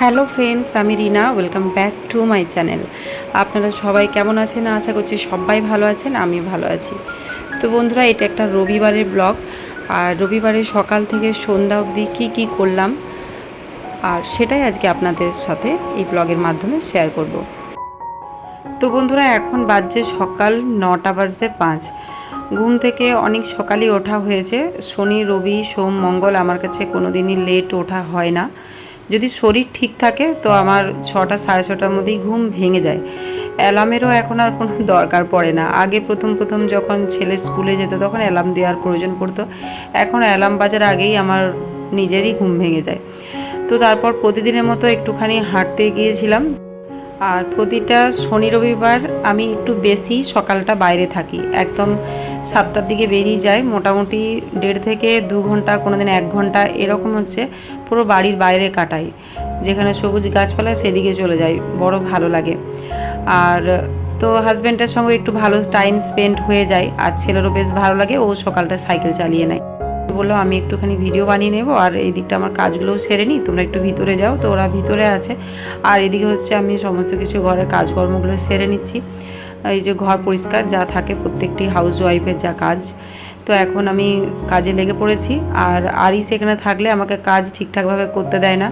Hello friends, আমি Rina, welcome back to my channel. আপনারা সবাই কেমন আছেন? আশা করছি সবাই ভালো আছেন, আমি ভালো আছি। তো বন্ধুরা, এটা একটা রবিবারের ব্লগ। আর রবিবারে সকাল থেকে সন্ধ্যা অবধি কী কী করলাম, আর সেটাই আজকে আপনাদের সাথে এই ব্লগের মাধ্যমে শেয়ার করব। তো বন্ধুরা, এখন বাজছে সকাল নটা বাজতে পাঁচ। ঘুম থেকে অনেক সকালেই ওঠা হয়েছে। শনি, রবি, সোম, মঙ্গল আমার কাছে কোনো দিনই লেট ওঠা হয় না। যদি শরীর ঠিক থাকে, তো আমার ছটা সাড়ে ছটার মধ্যেই ঘুম ভেঙে যায়। অ্যালার্মেরও এখন আর কোনো দরকার পড়ে না। আগে প্রথম প্রথম যখন ছেলে স্কুলে যেত, তখন অ্যালার্ম দেওয়ার প্রয়োজন পড়তো। এখন অ্যালার্ম বাজার আগেই আমার নিজেরই ঘুম ভেঙে যায়। তো তারপর প্রতিদিনের মতো একটুখানি হাঁটতে গিয়েছিলাম। আর প্রতিটা শনি রবিবার আমি একটু বেশি সকালটা বাইরে থাকি। একদম সাতটার দিকে বেরিয়ে যাই, মোটামুটি দেড় থেকে দু ঘণ্টা কোনো দিন এক ঘণ্টা, এরকম হচ্ছে পুরো বাড়ির বাইরে কাটাই। যেখানে সবুজ গাছপালা সেদিকে চলে যাই, বড় ভালো লাগে। আর তো হাজব্যান্ডের সঙ্গে একটু ভালো টাইম স্পেন্ড হয়ে যায়, আর ছেলেরও বেশ ভালো লাগে, ও সকালটা সাইকেল চালিয়ে নেয়। বলল, আমি একটুখানি ভিডিও বানিয়ে নেব আর এই দিকটা আমার কাজগুলোও সেরে নিই, তোমরা একটু ভিতরে যাও। তো ওরা ভিতরে আছে। আর এদিকে হচ্ছে আমি সমস্ত কিছু ঘরের কাজকর্মগুলো সেরে নিচ্ছি। এই যে ঘর পরিষ্কার, যা থাকে প্রত্যেকটি হাউস ওয়াইফের যা কাজ। তো এখন আমি কাজে লেগে পড়েছি। আর আরই সেখানে থাকলে আমাকে কাজ ঠিকঠাকভাবে করতে দেয় না।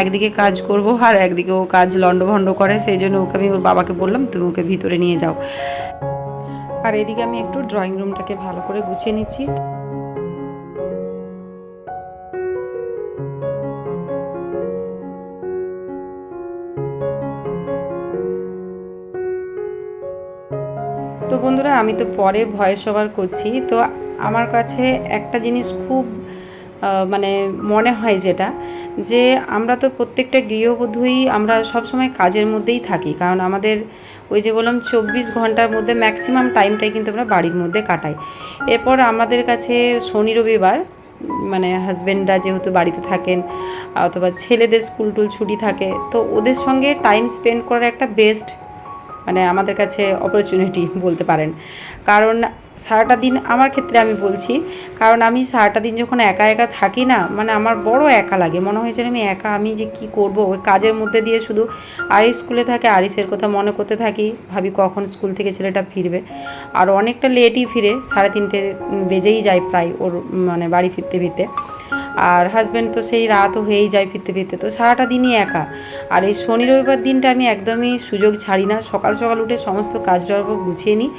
একদিকে কাজ করব আর একদিকে ও কাজ লণ্ডভণ্ড করে, সেই জন্য ওকে আমি ওর বাবাকে বললাম, তুমি ওকে ভিতরে নিয়ে যাও। আর এদিকে আমি একটু ড্রয়িং রুমটাকে ভালো করে গুছিয়ে নিচ্ছি। তো বন্ধুরা, আমি তো পরে ভয়েস ওভার করছি। তো আমার কাছে একটা জিনিস খুব মানে মনে হয় যেটা, যে আমরা তো প্রত্যেকটা গৃহবধূই আমরা সব সময় কাজের মধ্যেই থাকি। কারণ আমাদের ওই যে বললাম, চব্বিশ ঘণ্টার মধ্যে ম্যাক্সিমাম টাইমটাই কিন্তু আমরা বাড়ির মধ্যে কাটাই। এরপর আমাদের কাছে শনি, রবিবার মানে হাজব্যান্ডরা যেহেতু বাড়িতে থাকেন, অথবা ছেলেদের স্কুল টুল ছুটি থাকে, তো ওদের সঙ্গে টাইম স্পেন্ড করার একটা বেস্ট মানে আমাদের কাছে অপরচুনিটি বলতে পারেন। কারণ সারাটা দিন আমার ক্ষেত্রে আমি বলছি, কারণ আমি সারাটা দিন যখন একা একা থাকি না মানে আমার বড় একা লাগে। মনে হয় যেন আমি একা, আমি যে কি করব? ওই কাজের মধ্যে দিয়ে শুধু আরিস স্কুলে থাকে, আরিসের কথা মনে করতে থাকি, ভাবি কখন স্কুল থেকে ছেলেটা ফিরবে। আর অনেকটা লেটই ফিরে, সাড়ে তিনটে বেজেই যায় প্রায় ওর মানে বাড়ি ফিরতে ফিরতে। আর হাজব্যান্ড তো সেই রাতও হয়েই যায় ফিরতে ফিরতে। তো সারাটা দিনই একা। আর এই শনি রবিবার দিনটা আমি একদমই সুযোগ ছাড়ি না। সকাল সকাল উঠে সমস্ত কাজ গুছিয়ে নিই।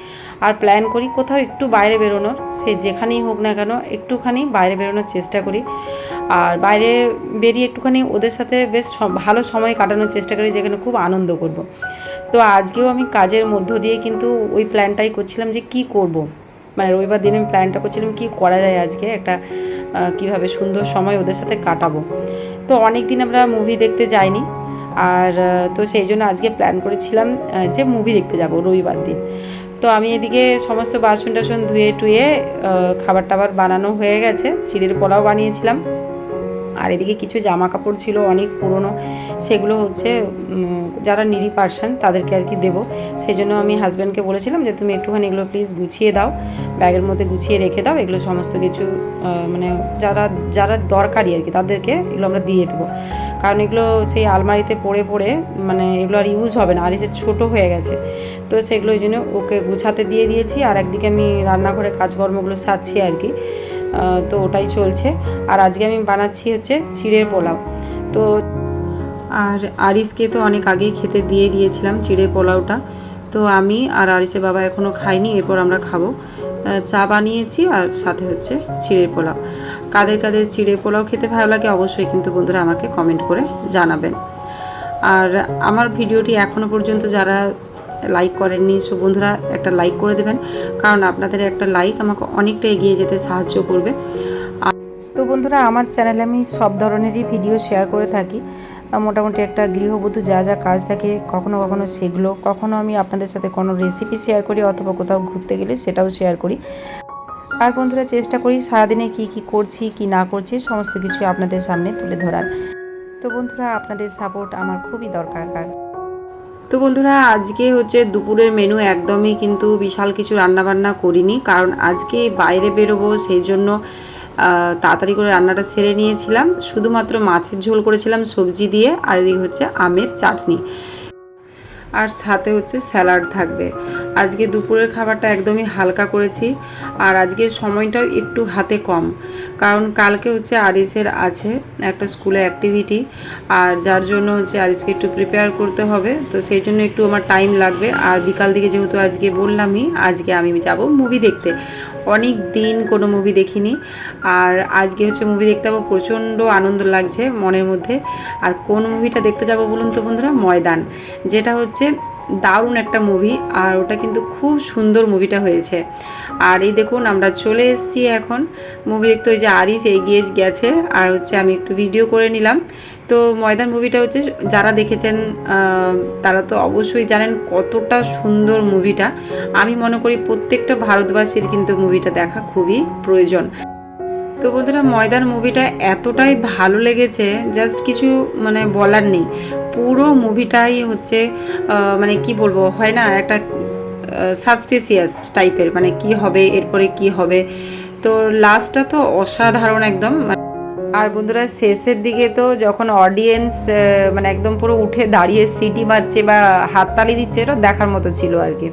আর প্ল্যান করি কোথাও একটু বাইরে বেরোনোর। সে যেখানেই হোক না কেন একটুখানি বাইরে বেরোনোর চেষ্টা করি। আর বাইরে বেরিয়ে একটুখানি ওদের সাথে বেশ ভালো সময় কাটানোর চেষ্টা করি, যেখানে খুব আনন্দ করব। তো আজকেও আমি কাজের মধ্য দিয়ে কিন্তু ওই প্ল্যানটাই করছিলাম যে কি করব। মানে রবিবার দিন আমি প্ল্যানটা করছিলাম কি করা যায় আজকে? একটা কীভাবে সুন্দর সময় ওদের সাথে কাটাবো। তো অনেক দিন আমরা মুভি দেখতে যাইনি। আর তো সেই জন্য আজকে প্ল্যান করেছিলাম যে মুভি দেখতে যাব রবিবার দিন। তো আমি এদিকে সমস্ত বাসন টাসন ধুয়ে টুয়ে খাবার টাবার বানানো হয়ে গেছে। চিড়ের পোলাও বানিয়েছিলাম। আর এদিকে কিছু জামা কাপড় ছিল অনেক পুরনো। সেগুলো হচ্ছে যারা নিরি পার্সন তাদেরকে আর কি দেবো। সেই জন্য আমি হাজব্যান্ডকে বলেছিলাম যে, তুমি একটুখানি এগুলো প্লিজ গুছিয়ে দাও, ব্যাগের মধ্যে গুছিয়ে রেখে দাও, এগুলো সমস্ত কিছু মানে যারা যারা দরকারি আর কি, তাদেরকে এগুলো আমরা দিয়ে দেবো। কারণ এগুলো সেই আলমারিতে পড়ে পড়ে মানে এগুলো আর ইউজ হবে না, আর এসে ছোটো হয়ে গেছে। তো সেগুলো ওই জন্য ওকে গুছাতে দিয়ে দিয়েছি। আর একদিকে আমি রান্নাঘরের কাজকর্মগুলো সারছি আর কি। তো ওটাই চলছে। আর আজকে আমি বানাচ্ছি হচ্ছে চিড়ের পোলাও। তো আর আরিসকে তো অনেক আগেই খেতে দিয়ে দিয়েছিলাম চিড়ে পোলাওটা। তো আমি আর আরিসের বাবা এখনও খাইনি এরপর আমরা খাব। চা বানিয়েছি আর সাথে হচ্ছে চিড়ের পোলাও। কাদের কাদের চিড়ে পোলাও খেতে ভালো লাগে অবশ্যই কিন্তু বন্ধুরা আমাকে কমেন্ট করে জানাবেন। আর আমার ভিডিওটি এখনও পর্যন্ত যারা লাইক করেননি। সো বন্ধুরা, একটা লাইক করে দেবেন। কারণ আপনাদের একটা লাইক আমাকে অনেকটা এগিয়ে যেতে সাহায্য করবে। তো বন্ধুরা, আমার চ্যানেলে আমি সব ধরনেরই ভিডিও শেয়ার করে থাকি। মোটামুটি একটা গৃহবধূ যা যা কাজ থাকে, কখনো কখনো সেগুলো, কখনো আমি আপনাদের সাথে কোনো রেসিপি শেয়ার করি অথবা কোথাও ঘুরতে গেলে সেটাও শেয়ার করি। আর বন্ধুরা, চেষ্টা করি সারাদিনে কি কি করছি, কি না করছি, সমস্ত কিছু আপনাদের সামনে তুলে ধরার। তো বন্ধুরা, আপনাদের সাপোর্ট আমার খুবই দরকার। তো বন্ধুরা, আজকে হচ্ছে দুপুরের মেনু একদমই কিন্তু বিশাল কিছু রান্নাবান্না করিনি, কারণ আজকে বাইরে বেরোবো সেই জন্য তাড়াতাড়ি করে রান্নাটা সেরে নিয়েছিলাম। শুধুমাত্র মাছের ঝোল করেছিলাম সবজি দিয়ে, আর এদিকে হচ্ছে আমের চাটনি। আর সাথে হচ্ছে স্যালাড থাকবে। আজকে দুপুরের খাবারটা একদমই হালকা করেছি, আর আজকে সময়টাও একটু হাতে কম। কারণ কালকে হচ্ছে আরিসের আছে একটা স্কুলে অ্যাক্টিভিটি আর যার জন্য হচ্ছে আরিসকে একটু প্রিপেয়ার করতে হবে, তো সেই জন্য একটু আমার টাইম লাগবে। আর বিকাল দিকে যেহেতু আজকে বললামই, আজকে আমি যাব মুভি দেখতে। অনেক দিন কোনো মুভি দেখিনি। আর আজকে হচ্ছে মুভি দেখতে যাব, প্রচণ্ড আনন্দ লাগছে মনের মধ্যে। আর কোন মুভিটা দেখতে যাব বলুন তো বন্ধুরা? ময়দান। যেটা হচ্ছে দারুণ একটা মুভি আর ওটা কিন্তু খুব সুন্দর মুভিটা হয়েছে। আর এই দেখুন, আমরা চলে এসেছি এখন। মুভি দেখতে ওই যে আরিস এগিয়ে গেছে, আর হচ্ছে আমি একটু ভিডিও করে নিলাম। তো ময়দান মুভিটা হচ্ছে যারা দেখেছেন তারা তো অবশ্যই জানেন কতটা সুন্দর মুভিটা আমি মনে করি প্রত্যেকটা ভারতবাসীর কিন্তু মুভিটা দেখা খুবই প্রয়োজন। তো বন্ধুরা, ময়দান মুভিটা এতটাই ভালো লেগেছে জাস্ট কিছু মানে বলার নেই। পুরো মুভিটাই হচ্ছে মানে কি বলব, হয় না, একটা সাসপিসিয়াস টাইপের মানে কি হবে, এরপরে কি হবে। তো লাস্টটা তো অসাধারণ একদম আর বন্ধুরা শেষের দিকে তো যখন অডিয়েন্স মানে একদম পুরো উঠে দাঁড়িয়ে সিটি মারছে বা হাততালি দিচ্ছে, এটা দেখার মতো ছিল আর কি।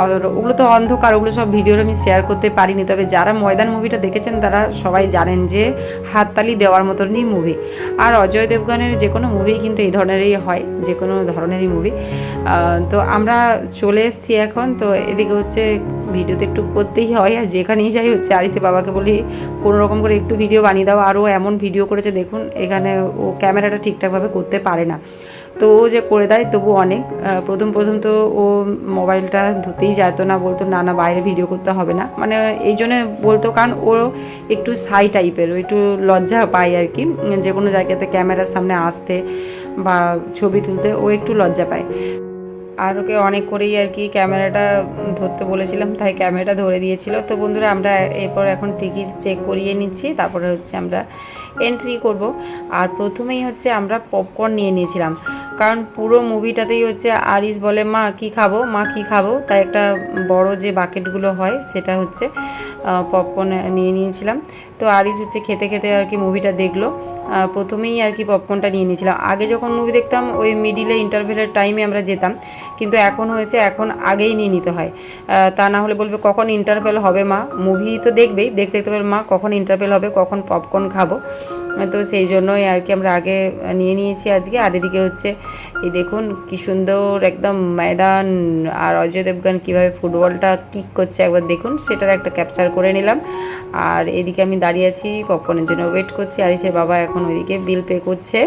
আর ওগুলো তো অন্ধকার, ওগুলো সব ভিডিওর আমি শেয়ার করতে পারিনি। তবে যারা ময়দান মুভিটা দেখেছেন, তারা সবাই জানেন যে হাততালি দেওয়ার মতনই মুভি আর অজয় দেবগানের যে কোনো মুভি কিন্তু এই ধরনেরই হয়, যে কোনো ধরনেরই মুভি তো আমরা চলে এসেছি এখন। তো এদিকে হচ্ছে ভিডিওতে একটু করতেই হয়, আর যেখানেই যাই হচ্ছে আরিসে বাবাকে বলি, কোনো রকম করে একটু ভিডিও বানিয়ে দাও। আরও এমন ভিডিও করেছে, দেখুন, এখানে ও ক্যামেরাটা ঠিকঠাকভাবে করতে পারে না। তো ও যে করে দেয় তবু অনেক। প্রথম প্রথম তো ও মোবাইলটা ধুতেই যেত না, বলতো, না না, বাইরে ভিডিও করতে হবে না। মানে এই জন্য বলতো, কারণ ও একটু সাই টাইপের একটু লজ্জা পায় আর কি। যে কোনো জায়গাতে ক্যামেরার সামনে আসতে বা ছবি তুলতে ও একটু লজ্জা পায়। আর ওকে অনেক করেই আর কি ক্যামেরাটা ধরতে বলেছিলাম, তাই ক্যামেরাটা ধরে দিয়েছিল। তো বন্ধুরা, আমরা এরপর এখন টিকিট চেক করিয়ে নিচ্ছি, তারপরে হচ্ছে আমরা এন্ট্রি করব। আর প্রথমেই হচ্ছে আমরা পপকর্ন নিয়ে নিয়েছিলাম। কারণ পুরো মুভিটাতেই হচ্ছে আরিস বলে, মা, কি খাব? মা, কি খাব? তাই একটা বড় যে বাকেটগুলো হয়, সেটা হচ্ছে পপকর্ন নিয়ে নিয়েছিলাম। তো আরিস হচ্ছে খেতে খেতে আর কি মুভিটা দেখল। প্রথমেই আর কি পপকর্নটা নিয়ে নিয়েছিলাম আগে যখন মুভি দেখতাম, ওই মিডিলে ইন্টারভেলের টাইমে আমরা যেতাম। কিন্তু এখন হয়েছে, এখন আগেই নিয়ে নিতে হয়। তা না হলে বলবে, কখন ইন্টারভেল হবে মা? মুভি তো দেখবেই, দেখতে দেখতে বলবে, মা, কখন ইন্টারভেল হবে? কখন পপকর্ন খাব? তো সেই জন্যই আর কি আমরা আগে নিয়ে নিয়েছি আজকে। আর এদিকে হচ্ছে, এই দেখুন কি সুন্দর একদম ময়দান আর অজয় দেবগান কীভাবে ফুটবলটা কিক করছে। একবার দেখুন, সেটার একটা ক্যাপচার করে নিলাম। আর এদিকে আমি দাঁড়িয়ে আছি পপকর্নের জন্য ওয়েট করছি। আর সে বাবা এখন ওইদিকে বিল পে করছে।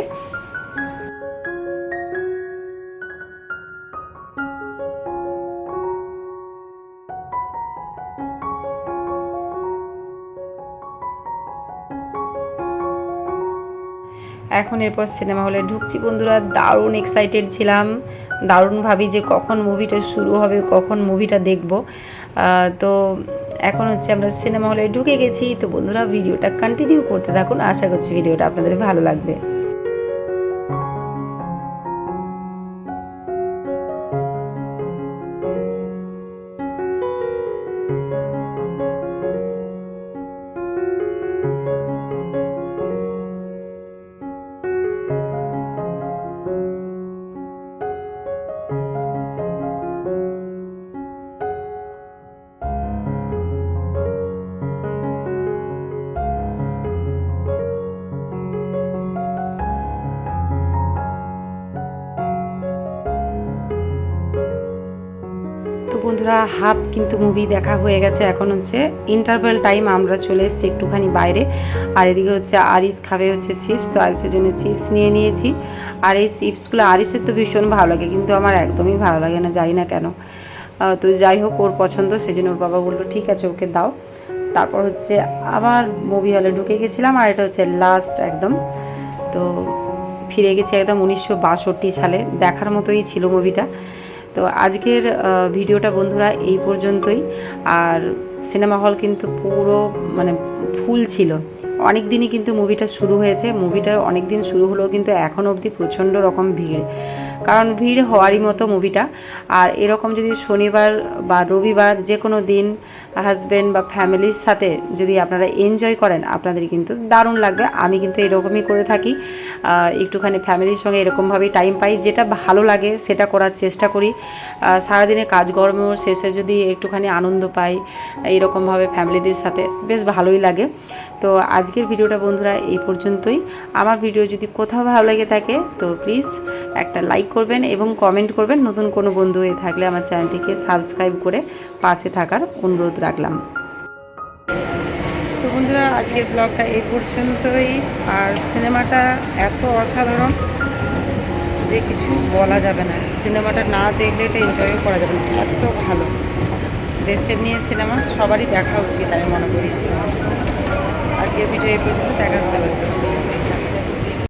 এখন এরপর সিনেমা হলে ঢুকছি। বন্ধুরা, দারুণ এক্সাইটেড ছিলাম। দারুণ ভাবি যে কখন মুভিটা শুরু হবে, কখন মুভিটা দেখব। তো এখন হচ্ছে আমরা সিনেমা হলে ঢুকে গেছি। তো বন্ধুরা, ভিডিওটা কন্টিনিউ করতে থাকুন। আশা করছি ভিডিওটা আপনাদের ভালো লাগবে। বন্ধুরা, হাফ কিন্তু মুভি দেখা হয়ে গেছে এখন হচ্ছে ইন্টারভেল টাইম আমরা চলে এসেছি একটুখানি বাইরে। আর এদিকে হচ্ছে আরিস খাবে হচ্ছে চিপস তো আরিসের জন্য চিপস নিয়ে নিয়েছি। আর এই চিপসগুলো আরিসের তো ভীষণ ভালো লাগে, কিন্তু আমার একদমই ভালো লাগে না জানি না কেন। তো যাই হোক, ওর পছন্দ সেই জন্য ওর বাবা বলল, ঠিক আছে, ওকে দাও। তারপর হচ্ছে আবার মুভি হলে ঢুকে গেছিলাম, আর এটা হচ্ছে লাস্ট একদম। তো ফিরে গেছি একদম উনিশশো বাষট্টি সালে, দেখার মতোই ছিল মুভিটা তো আজকের ভিডিওটা বন্ধুরা এই পর্যন্তই। আর সিনেমা হল কিন্তু পুরো মানে ফুল ছিল। অনেক দিনই কিন্তু মুভিটা শুরু হয়েছে। মুভিটা অনেক দিন শুরু হলেও কিন্তু এখন অবধি প্রচণ্ড রকম ভিড়। কারণ ভিড় হওয়ারই মতো মুভিটা। আর এরকম যদি শনিবার বা রবিবার যে কোনো দিন হাজব্যান্ড বা ফ্যামিলির সাথে যদি আপনারা এনজয় করেন, আপনাদের কিন্তু দারুণ লাগবে। আমি কিন্তু এরকমই করে থাকি। একটুখানি ফ্যামিলির সঙ্গে এরকমভাবেই টাইম পাই। যেটা ভালো লাগে সেটা করার চেষ্টা করি। সারাদিনে কাজকর্ম শেষে যদি একটুখানি আনন্দ পাই, এরকমভাবে ফ্যামিলিদের সাথে, বেশ ভালোই লাগে। তো আজকের ভিডিওটা বন্ধুরা এই পর্যন্তই। আমার ভিডিও যদি কোথাও ভালো লেগে থাকে, তো প্লিজ একটা লাইক করবেন এবং কমেন্ট করবেন। নতুন কোনো বন্ধু হয়ে থাকলে আমার চ্যানেলটিকে সাবস্ক্রাইব করে পাশে থাকার অনুরোধ রাখলাম। তো বন্ধুরা, আজকের ব্লগটা এই পর্যন্তই। আর সিনেমাটা এত অসাধারণ যে কিছু বলা যাবে না। সিনেমাটা না দেখলে এটা এনজয়ও করা যাবে না। এত ভালো। দেশের নিয়ে সিনেমা, সবারই দেখা উচিত আমি মনে করি সিনেমা আজকের ভিডিও এই পর্যন্ত দেখা হচ্ছে।